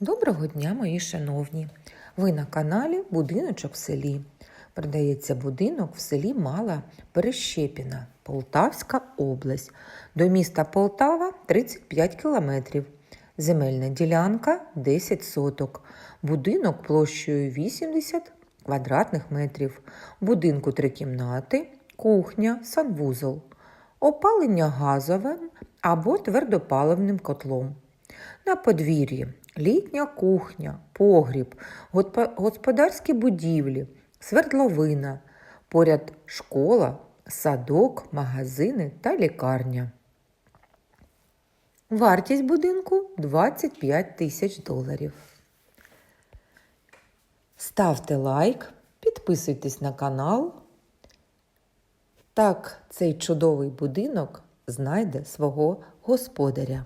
Доброго дня, мої шановні! Ви на каналі Будиночок в селі. Продається будинок в селі Мала Перещепіна, Полтавська область. До міста Полтава 35 кілометрів. Земельна ділянка 10 соток. Будинок площею 80 квадратних метрів. Будинку три кімнати, кухня, санвузол. Опалення газовим або твердопаливним котлом. На подвір'ї літня кухня, погріб, господарські будівлі, свердловина, поряд школа, садок, магазини та лікарня. Вартість будинку 25 тисяч доларів. Ставте лайк, підписуйтесь на канал. Так цей чудовий будинок знайде свого господаря.